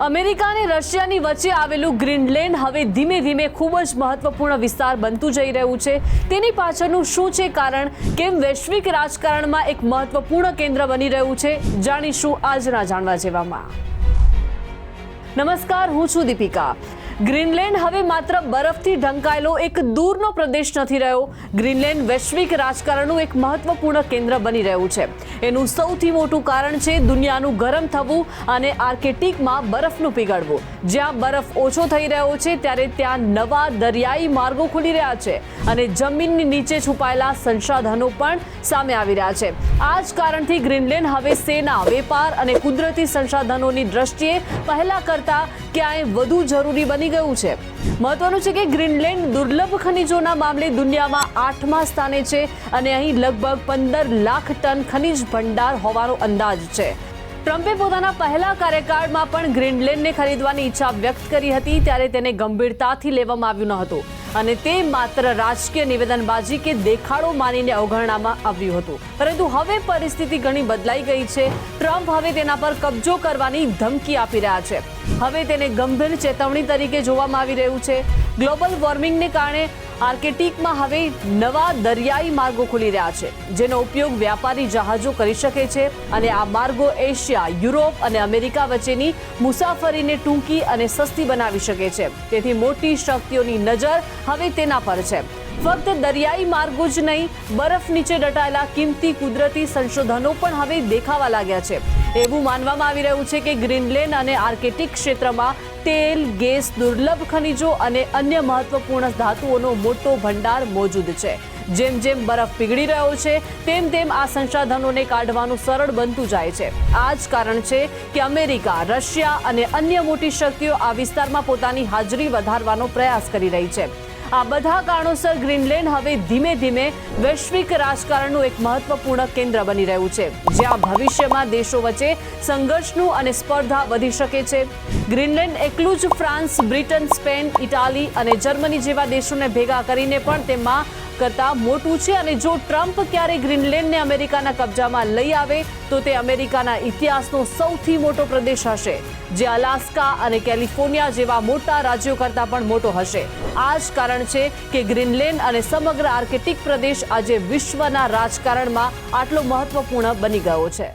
America અને રશિયાની વચ્ચે આવેલું ગ્રીનલેન્ડ હવે ધીમે ધીમે ખૂબ જ મહત્વપૂર્ણ વિસ્તાર બનતું જઈ રહ્યું છે. તેની પાછળનું શું છે કારણ? કેમ વૈશ્વિક રાજકારણમાં એક મહત્વપૂર્ણ કેન્દ્ર બની રહ્યું છે? જાણીશું આજના જાણવા જેવામાં. નમસ્કાર, હું છું દીપિકા. ગ્રીનલેન્ડ હવે માત્ર બરફથી ઢંકાયેલો એક દૂરનો પ્રદેશ નથી રહ્યો. ગ્રીનલેન્ડ વૈશ્વિક રાજકારણનું એક મહત્વપૂર્ણ કેન્દ્ર બની રહ્યું છે. એનું સૌથી મોટું કારણ છે દુનિયાનું ગરમ થવું અને આર્કેટિકમાં બરફનું પીગળવું. જ્યાં બરફ ઓછો થઈ રહ્યો છે ત્યારે ત્યાં નવા દરિયાઈ માર્ગો ખુલી રહ્યા છે અને જમીનની નીચે છુપાયેલા સંસાધનો પણ સામે આવી રહ્યા છે. આ જ કારણથી ગ્રીનલેન્ડ હવે સેના, વેપાર અને કુદરતી સંસાધનોની દ્રષ્ટિએ પહેલા કરતા ક્યાંય વધુ જરૂરી બની ગયું છે. મહત્વનું છે કે ગ્રીનલેન્ડ દુર્લભ ખનિજોના મામલે દુનિયામાં આઠમા સ્થાને છે અને અહીં લગભગ પંદર લાખ ટન ખનિજ ભંડાર હોવાનો અંદાજ છે. ટ્રમ્પે પોતાના પહેલા કાર્યકાળમાં પણ ગ્રીનલેન્ડને ખરીદવાની ઈચ્છા વ્યક્ત કરી હતી, ત્યારે તેને ગંભીરતાથી લેવામાં આવ્યું ન હતું. અને તે માત્ર રાજકીય નિવેદનબાજી કે દેખાડો માનીને અવગણવામાં આવ્યું હતું. પરંતુ હવે પરિસ્થિતિ ઘણી બદલાઈ ગઈ છે. ટ્રમ્પ હવે તેના પર કબજો કરવાની ધમકી આપી રહ્યા છે. હવે તેને ગંભીર ચેતવણી તરીકે જોવામાં આવી રહ્યું છે. ગ્લોબલ વોર્મિંગને કારણે આર્કેટિકમાં હવે નવા દરિયાઈ માર્ગો ખુલી રહ્યા છે, જેનો ઉપયોગ વ્યાપારી જહાજો કરી શકે છે અને આ માર્ગો એશિયા, યુરોપ અને અમેરિકા વચ્ચેની મુસાફરીને ટૂંકી અને સસ્તી બનાવી શકે છે. તેથી મોટી શક્તિઓની નજર હવે તેના પર છે. ફક્ત દરિયાઈ માર્ગો જ નહીં, બરફ નીચે દટાયેલા કિંમતી કુદરતી સંશોધનો પણ હવે દેખાવા લાગ્યા છે. એવું માનવામાં આવી રહ્યું છે કે ગ્રીનલેન્ડ અને આર્કેટિક ક્ષેત્રમાં તેલ, ગેસ, દુર્લભ ખનિજો અને અન્ય મહત્વપૂર્ણ ધાતુઓનો મોટો ભંડાર મોજૂદ છે. જેમ જેમ બરફ પીગળી રહ્યો છે, તેમ તેમ આ સંસાધનોને કાઢવાનું સરળ બનતું જાય છે. આ જ કારણ છે કે અમેરિકા, રશિયા અને અન્ય મોટી શક્તિઓ આ વિસ્તારમાં પોતાની હાજરી વધારવાનો પ્રયાસ કરી રહી છે. આ બધા કારણોસર ગ્રીનલેન્ડ હવે ધીમે ધીમે વૈશ્વિક રાજકારણનું એક મહત્વપૂર્ણ કેન્દ્ર બની રહ્યું છે, જ્યાં ભવિષ્યમાં દેશો વચ્ચે સંઘર્ષનું અને સ્પર્ધા વધી શકે છે. ગ્રીનલેન્ડ એકલું જ ફ્રાન્સ, બ્રિટન, સ્પેન, ઇટાલી અને જર્મની જેવા દેશોને ભેગા કરીને પણ તેમાં કરતા મોટું છે અને જો ટ્રમ્પ ક્યારે ગ્રીનલેન્ડને અમેરિકાના કબજામાં લઈ આવે, તો તે અમેરિકાના ઇતિહાસનો સૌથી મોટો પ્રદેશ હશે, જે અલાસ્કા અને કેલિફોર્નિયા જેવા મોટા રાજ્યો કરતાં પણ મોટો હશે. આ જ કારણ છે કે ગ્રીનલેન્ડ અને સમગ્ર આર્કેટિક પ્રદેશ આજે વિશ્વના રાજકારણમાં આટલો મહત્વપૂર્ણ બની ગયો છે.